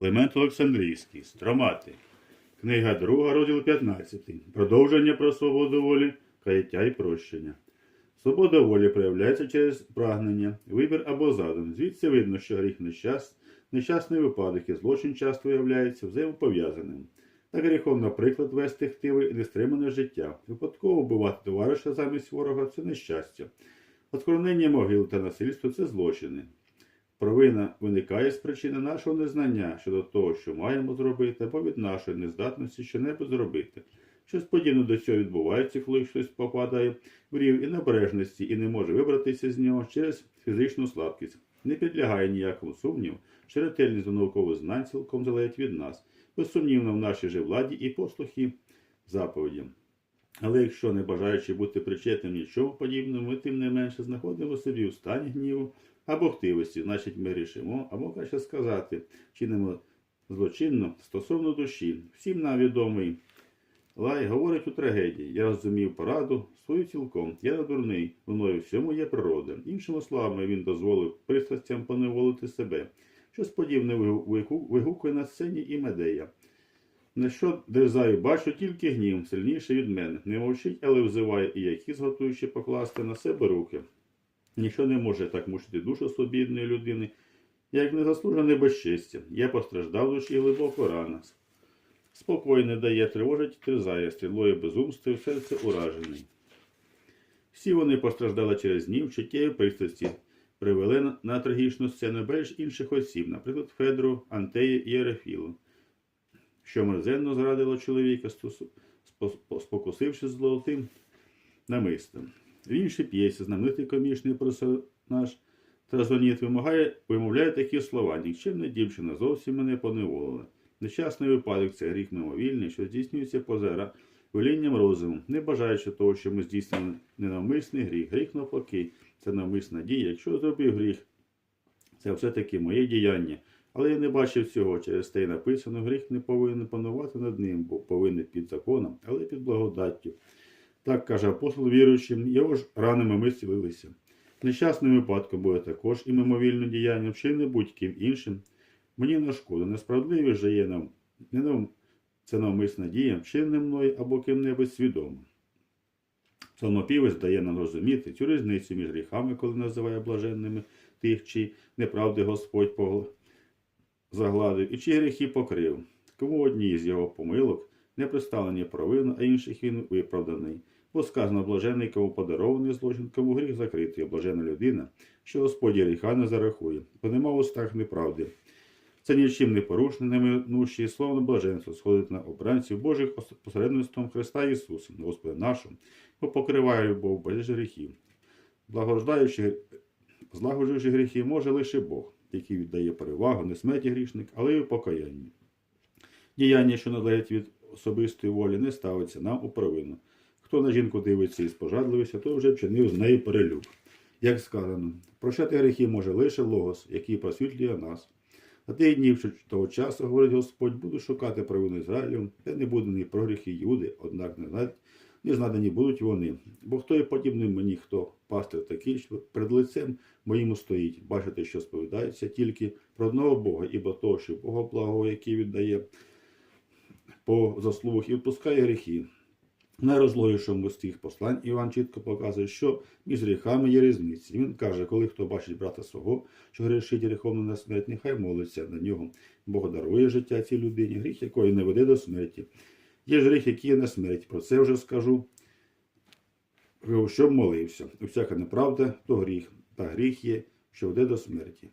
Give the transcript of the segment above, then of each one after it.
Климент Олександрійський, Стромати. Книга 2, розділ 15. Продовження про свободу волі, каяття і прощення. Свобода волі проявляється через прагнення, вибір або задум. Звідси видно, що гріх нещас, нещасний випадок і злочин часто виявляється взаємопов'язаним. Так гріхом, наприклад, вести хтиве і нестримане життя. Випадково вбивати товариша замість ворога це нещастя. Оскорнення могил та насильство це злочини. Провина виникає з причини нашого незнання щодо того, що маємо зробити, або від нашої нездатності щонебудь зробити. Щось подібне до цього відбувається, коли хтось попадає в рів і набережності і не може вибратися з нього через фізичну слабкість. Не підлягає ніякому сумніву, що ретельність до наукових знань цілком залежить від нас, безсумнівно в нашій же владі і послухі заповідям. Але якщо, не бажаючи бути причетним нічого подібному, ми тим не менше знаходимо собі у стані гніву або хтивості, значить ми рішимо, або краще сказати, чинимо злочинно стосовно душі. Всім нам відомий Лай говорить у трагедії. Я розумів пораду свою цілком. Я не дурний, мною всьому є природа. Іншими словами, він дозволив пристрастям поневолити себе. Щось подібне вигукує на сцені і медея. На що дерзаю, бачу тільки гнів, сильніший від мене. Не мовчить, але взиває і якісь готуючи покласти на себе руки. Ніщо не може так мучити душу свобідної людини, як незаслужене безчестя. Я постраждав душі глибоко рана. Спокій не дає, тривожить, терзає, стрілою безумства, в серце уражений. Всі вони постраждали через гнів, чуттєві пристрасті, привели на, трагічну сцену безліч інших осіб, наприклад, Федру, Антея і Ерефілу, що мерзенно зрадило чоловіка, стосу- спо- спокусившись золотим намистом. В іншій п'єсі знаменитий комічний персонаж Тразоніт вимагає, вимовляє такі слова. Нікчемна дівчина зовсім мене поневолила. Нещасний випадок це гріх мимовільний, що здійснюється поза ра- велінням розуму, не бажаючи того, що ми здійснили ненавмисний гріх. Гріх навпаки, це навмисна дія. Якщо зробив гріх, це все-таки моє діяння. Але я не бачив цього. Через те й написано, гріх не повинен панувати над ним, бо повинен під законом, але під благодаттю. Так каже апостол віруючим, його ж ранами ми зцілилися. Нещасним випадком буде також і мимовільне діяння, чи не будь-ким іншим. Мені на шкоду, несправедливість же є нам, не нам це навмисна дія, вчинне мною або ким-небудь свідомо. Псалмопівець дає нам розуміти цю різницю між гріхами, коли називає блаженними тих, чи неправди Господь погл- загладив, і чи гріхи покрив. Кому одній з його помилок не представлені провину, а інших він виправданий. Бо сказано блажений, кому подарований злочин, кому гріх закритий, блажена людина, що Господь гріха не зарахує, бо нема в устах неправди. Це нічим не порушне, неминущі словно блаженство сходить на обранців Божих посередництвом Христа Ісуса, Господа нашого, бо покриває любов без гріхів. Благождаючи, злагоджуючи гріхи може лише Бог, який віддає перевагу не смерті грішник, але й у покаянні. Діяння, що належить від особистої волі, не ставиться нам у провину. Хто на жінку дивиться із пожадливістю, той вже вчинив з нею перелюб. Як сказано, прощати гріхи може лише Логос, який просвітлює нас. На тих днів того часу, говорить Господь, буду шукати провину Ізраїлю, де не буде ні про гріхи Юди, однак не знать, не знадані будуть вони. Бо хто є подібний мені, хто пастир такий, що перед лицем моїм стоїть, бачите, що сповідається тільки про одного Бога, ібо того, що Бога благого, який віддає по заслугах і відпускає гріхи. Найрозлогішому з тих послань Іван чітко показує, що між гріхами є різниці. Він каже, коли хто бачить брата свого, що грішить гріхом на смерть, нехай молиться на нього. Бог дарує життя цій людині, гріх якої не веде до смерті. Є ж гріх, який є на смерть. Про це вже скажу. Щоб молився. Усяка неправда то гріх, та гріх є, що веде до смерті.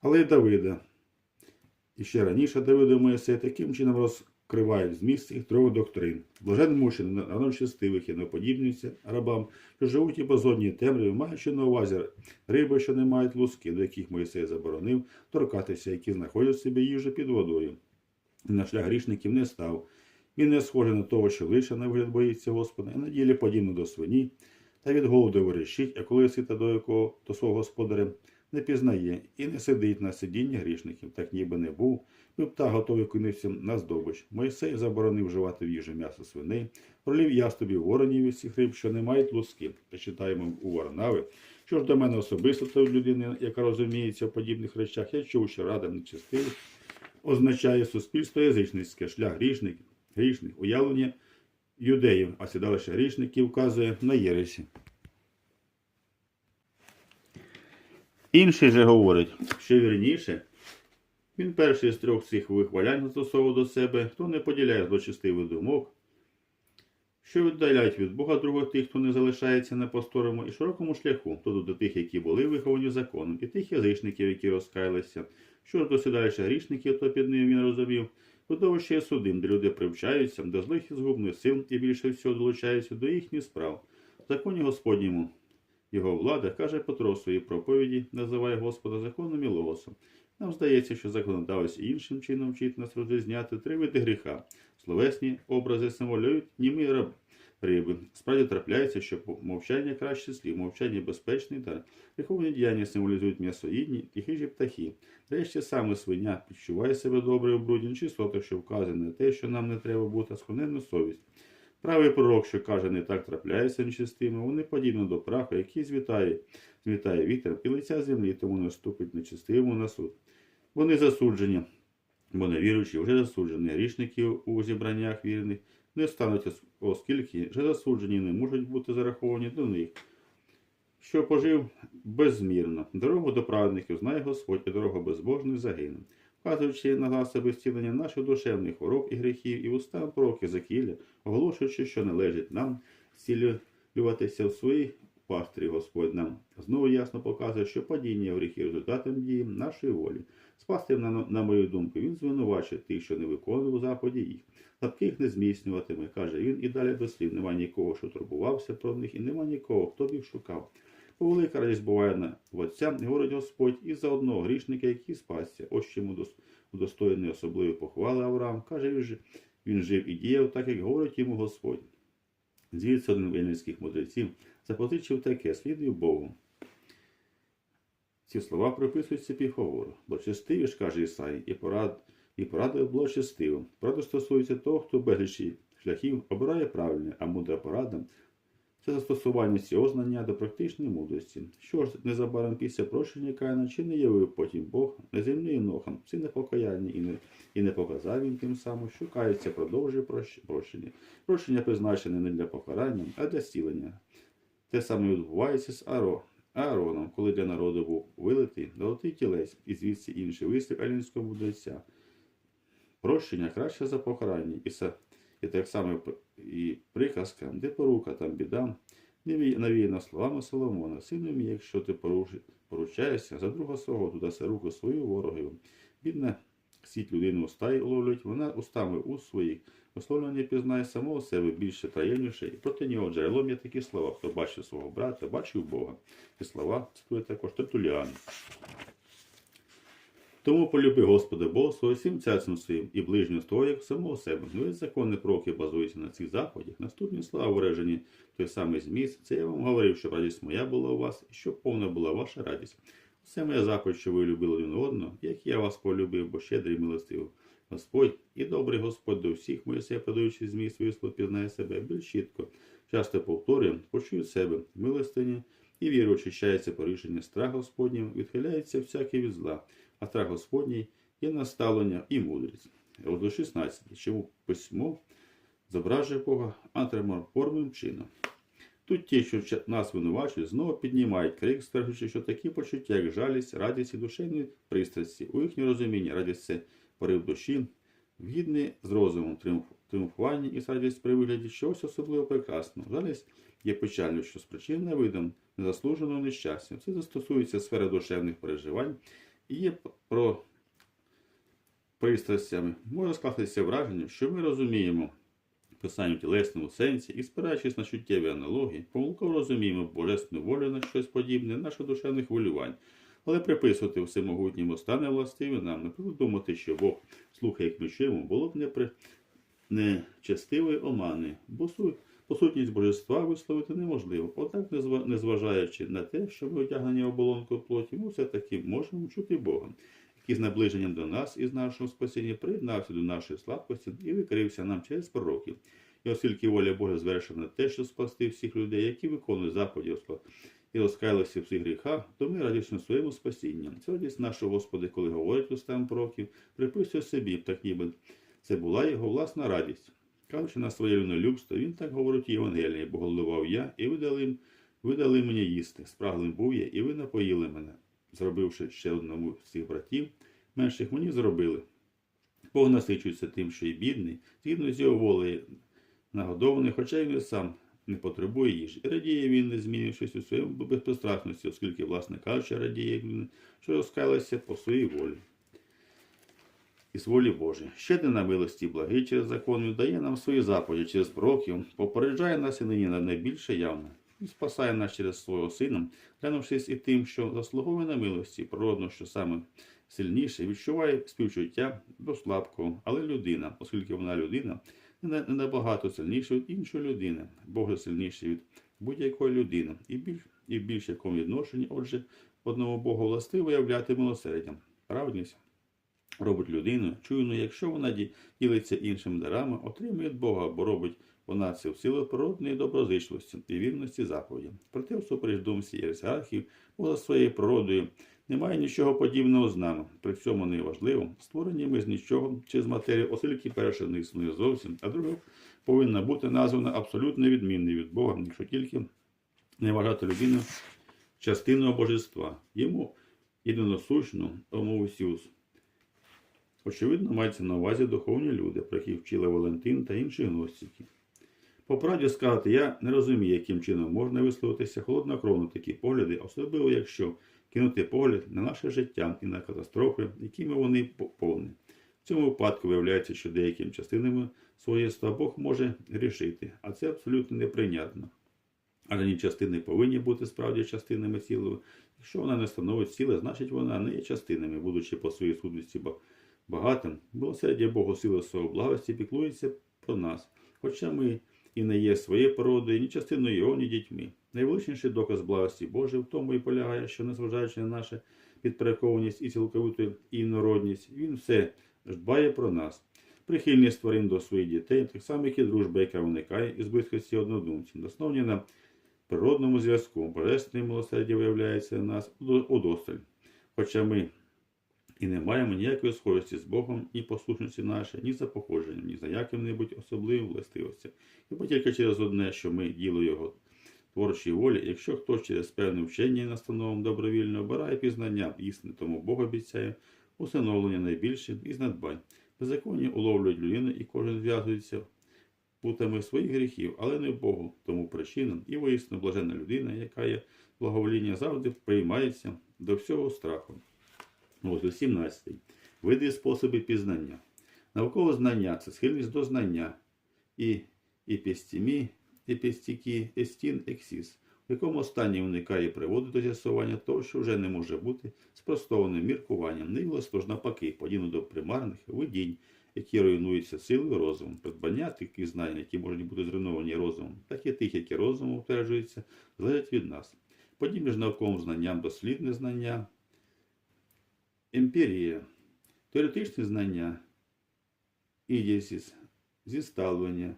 Але й Давида. І ще раніше Давида Моїсей таким чином розкривають зміст цих трьох доктрин. Блажен мучений, на честивих і не подібнюється рабам, що живуть і безодні темряві, маючи на увазі риби, що не мають луски, до яких Моїсей заборонив торкатися, які знаходять собі їжу під водою. І на шлях грішників не став. Він не схожий на того, що лише на вигляд боїться Господа, і на ділі подібно до свині, та від голоду вирішить, а коли сита до якого до свого господаря не пізнає і не сидить на сидінні грішників, так ніби не був, і птах готовий кинувся на здобич. Мойсей заборонив вживати в їжу м'ясо свиней, пролів ястобів воронів і всіх риб, що не мають луски. Прочитаємо у Варнави, Що ж до мене особисто, то людини, яка розуміється в подібних речах, я чув, що рада нечестивих означає суспільство язичницьке, шлях грішників, грішних, уявлення юдеїв, а сідалище грішників вказує на єресі. Інший же говорить, що вірніше, він перший з трьох цих вихвалянь застосовував до себе, хто не поділяє злочестивих думок, що віддаляють від Бога другого тих, хто не залишається на посторому і широкому шляху, тобто до тих, які були виховані законом, і тих язичників, які розкаялися. Що ж до сідалища грішників, то під ним він розумів, то ще є судим, де люди привчаються до злих і згубних сил і більше всього долучаються до їхніх справ. В законі Господньому його влада каже Петро в своїй проповіді, називає Господа законом і логосом. Нам здається, що законодавець іншим чином вчить нас розрізняти три види гріха. Словесні образи символюють німі раб, риби. Справді трапляється, що мовчання краще слів, мовчання безпечний дар. Гріховні діяння символізують м'ясоїдні і хижі птахи. Врешті саме свиня відчуває себе добре в бруді, чистота, що вказує на те, що нам не треба бути, схоненна совість. Правий пророк, що каже, не так трапляється нечистими, вони подібні до праха, який звітає, звітає вітер і лиця землі, тому не ступить нечистивому на суд. Вони засуджені, бо невіруючі вже засуджені, грішників у зібраннях вірних не стануть, оскільки вже засуджені не можуть бути зараховані до них. Що пожив безмірно, дорогу до праведників знає Господь, і дорога безбожних загине вказуючи на засоби зцілення наших душевних хвороб і гріхів, і устав пророки Закілля, оголошуючи, що належить нам зцілюватися в своїй пастрі Господь нам. Знову ясно показує, що падіння в гріхи результатом дії нашої волі. Спасти, на, на мою думку, він звинувачує тих, що не виконував заході їх. Слабких не зміцнюватиме, каже він, і далі до слів. Нема нікого, що турбувався про них, і нема нікого, хто б їх шукав. Велика радість буває на Отця, говорить Господь, і за одного грішника, який спасся. Ось чому удостоєний особливої похвали Авраам. Каже, він, жив і діяв, так як говорить йому Господь. Звідси один вельницьких мудреців запозичив таке, слідуй Богу. Ці слова приписуються піфовору. Благочестиві ж, каже Ісаї, і порад, і порадив благочестивим. Порада стосується того, хто безлічі шляхів обирає правильне, а мудра порада це застосування цього знання до практичної мудрості. Що ж незабаром після прощення Каїна чи не явив потім Бог неземним нохам, це непокаяння і не, і не показав він тим самим, що кається продовжує прощення. Прощення призначене не для покарання, а для зцілення. Те саме відбувається з Аро. Аароном, коли для народу був вилитий золотий тілець, і звідси інший вислів алінського мудреця. Прощення краще за покарання, і, і так само і приказка, де порука, там біда, не навіяна словами Соломона. Сину мій, якщо ти поручаєшся за друга свого, то даси руку свою ворогові. Бідна сіть людини уста й уловлюють, вона устами уст своїх. Висловлення пізнає самого себе більше таємніше, і проти нього джерелом є такі слова. Хто бачив свого брата, бачив Бога. Ці слова цитує також Тертуліан. Тому полюби Господа Бога свого всім серцем своїм і ближнього того, як самого себе. Ну, весь закони пророки базуються на цих заходах. Наступні слова виражені той самий зміст. Це я вам говорив, щоб радість моя була у вас, і щоб повна була ваша радість. Все моя заповідь, що ви любили один одного, як я вас полюбив, бо щедрий милостивий. Господь і добрий Господь до всіх, Моїсея, подаючи зміст вислов, пізнає себе більш чітко. Часто повторює, почує себе милостині, і віра очищається по рішенню страх Господнім, відхиляється всякий від зла, а Господній є наставлення і мудрість. Розділ 16. Чому письмо зображує Бога антроморфорним чином. Тут ті, що нас винувачують, знову піднімають крик, стверджуючи, що такі почуття, як жалість, радість і душевні пристрасті, у їхньому розумінні радість це порив душі, вгідний з розумом, тріумфування і радість при вигляді чогось особливо прекрасного. Жалість є печальною, що спричинена видом незаслуженого нещастя. Це застосується сфери душевних переживань і є про пристрастями. Може скластися враження, що ми розуміємо писанню в тілесному сенсі і спираючись на чуттєві аналогії, помилково розуміємо божественну волю на щось подібне, наше душевне хвилювань. Але приписувати всемогутньому стане властиві нам, не думати, що Бог слухає, як ми чуємо, було б непри... нечестивої омани, бо по сутність божества висловити неможливо. Однак, незважаючи на те, що ми одягнені в оболонку плоті, ми все-таки можемо чути Бога, який з наближенням до нас і з нашого спасіння приєднався до нашої слабкості і викрився нам через пророків. І оскільки воля Божа звершена те, що спасти всіх людей, які виконують заходів, і розкаялися в всіх гріхах, то ми радісно своєму спасінню. Це нашого Господи, коли говорить устам пророків, приписує собі, так ніби це була його власна радість. Кажучи на своє людолюбство, він так говорить Євангелії, бо голодував я, і ви дали, ви дали мені їсти. Спраглим був я, і ви напоїли мене, зробивши ще одному з цих братів, менших мені зробили. Бог насичується тим, що й бідний, згідно з його волею, нагодований, хоча й він сам не потребує їжі. І радіє він, не змінившись у своєму безпострасності, оскільки, власне кажучи, радіє що розкаялися по своїй волі. Із волі Божої. Щедри на милості благий через закон він дає нам свої заповіді через пророків, попереджає нас і нині на найбільше явне. І спасає нас через свого сина, глянувшись і тим, що заслуговує на милості, природно, що саме сильніше відчуває співчуття до слабкого, але людина, оскільки вона людина, не набагато сильніша від іншої людини. Бог же сильніший від будь-якої людини, і більш і в більш якому відношенні, отже, одному Богу властиво являти милосердям, праведність робить людину чуйною, якщо вона ділиться іншими дарами, отримує від Бога, бо робить вона це в силу природної доброзичливості і вірності заповідям. Проте, всупереч думці Бог за своєю природою немає нічого подібного з нами. При цьому неважливо, створені ми з нічого чи з матерії, оскільки перше не існує зовсім, а друге повинна бути названа абсолютно відмінною від Бога, якщо тільки не вважати людину частиною божества. Йому єдиносущну омовсюз. Очевидно, мається на увазі духовні люди, про яких вчили Валентин та інші гностики. По правді сказати, я не розумію, яким чином можна висловитися холоднокровно такі погляди, особливо якщо кинути погляд на наше життя і на катастрофи, якими вони повні. В цьому випадку виявляється, що деякими частинами своєства Бог може грішити, а це абсолютно неприйнятно. Але ні частини повинні бути справді частинами цілого. Якщо вона не становить ціле, значить вона не є частинами, будучи по своїй сутності ба- багатим. Милосердя Богу сили свого благості піклується про нас, хоча ми і не є своєю породою, ні частиною його, ні дітьми. Найвеличніший доказ благості Божої в тому і полягає, що, незважаючи на нашу підпорядкованість і цілковиту інородність, він все ж дбає про нас. Прихильність тварин до своїх дітей, так само, як і дружба, яка виникає із близькості однодумців, основні на природному зв'язку. Божественне милосердя виявляється нас удосталь. Хоча ми і не маємо ніякої схожості з Богом і послушності наші, ні за походженням, ні за яким-небудь особливим властивостям. Хіба тільки через одне, що ми діло його творчій волі, якщо хтось через певне вчення і настановом добровільно обирає пізнання істини, тому Бог обіцяє усиновлення найбільше із надбань. Беззаконні уловлюють людину і кожен зв'язується путами своїх гріхів, але не Богу, тому причинам і воїсно блаженна людина, яка є благовоління завжди приймається до всього страху. Ось 17. Види і способи пізнання. Наукове знання це схильність до знання і епістемі, епістіки, естін, ексіс, в якому останнє виникає і приводить до з'ясування того, що вже не може бути спростованим міркуванням, не власне ж навпаки, подібно до примарних видінь, які руйнуються силою розуму. Придбання таких знань, які можуть бути зруйновані розумом, так і тих, які розумом утверджуються, залежать від нас. Подібне ж науковим знанням дослідне знання, емпірія, теоретичні знання, ідіасіс, зіставлення,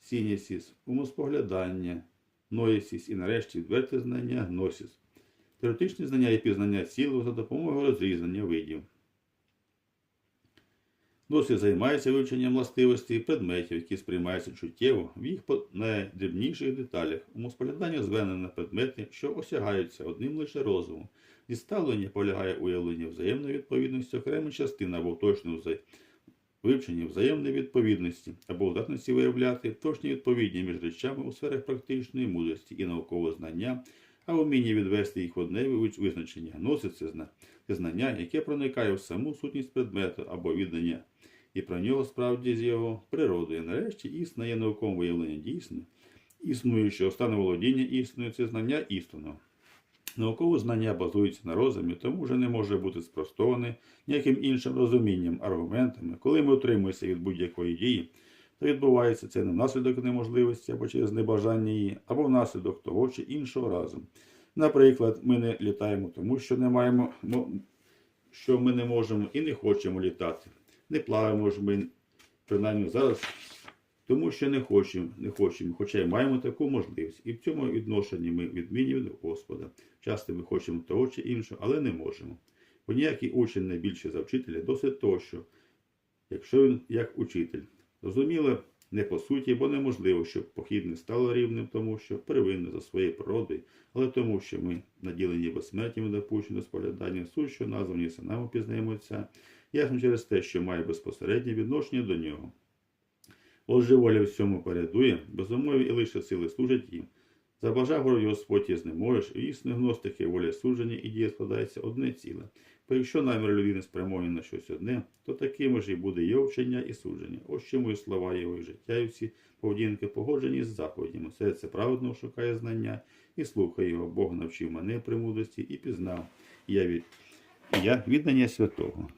сінісіс, умоспоглядання, ноєсіс і нарешті відверте знання гносіс. Теоретичні знання і пізнання цілого за допомогою розрізнення видів. Досвід займається вивченням властивостей предметів, які сприймаються чуттєво в їх найдрібніших деталях. Умоспоглядання зведено на предмети, що осягаються одним лише розумом. Зіставлення полягає у уявленні взаємної відповідності окремих частин або в точному вза- вивченні взаємної відповідності або здатності виявляти точні відповідні між речами у сферах практичної мудрості і наукового знання, а в умінні відвести їх одне визначення. Зна- це знання, яке проникає в саму сутність предмету або віддання, і про нього справді з його природою. Нарешті істина є науковим виявленням дійсне, існуючого стану володіння істиною це знання істинного. Наукове знання базується на розумі, тому вже не може бути спростоване ніяким іншим розумінням, аргументами. Коли ми утримуємося від будь-якої дії, то відбувається це не внаслідок неможливості або через небажання її, або внаслідок того чи іншого разом. Наприклад, ми не літаємо, тому що не маємо, мо- що ми не можемо і не хочемо літати. Не плаваємо ж ми, принаймні зараз тому що не хочемо, не хочемо, хоча й маємо таку можливість. І в цьому відношенні ми відмінні від Господа. Часто ми хочемо того чи іншого, але не можемо. Бо ніякий учень не більше за вчителя, досить того, що якщо він як учитель. Зрозуміло, не по суті, бо неможливо, щоб похідне стало рівним, тому що первинне за своєю природою, але тому, що ми наділені безсмертями допущені до споглядання, суть, що названі синами пізнаємо Отця, ясно через те, що має безпосереднє відношення до нього. Отже, воля всьому передує, безумові і лише сили служать їм. Забажав ворог Господь і знеможеш, і істини гностики воля судження і дія складається одне ціле. Бо якщо намір людини спрямований на щось одне, то такими ж і буде його вчення і судження. Ось чому і слова його і життя, і всі поведінки погоджені з заповідями. Серце праведного шукає знання і слухає його. Бог навчив мене премудрості і пізнав. Я від я віддання святого.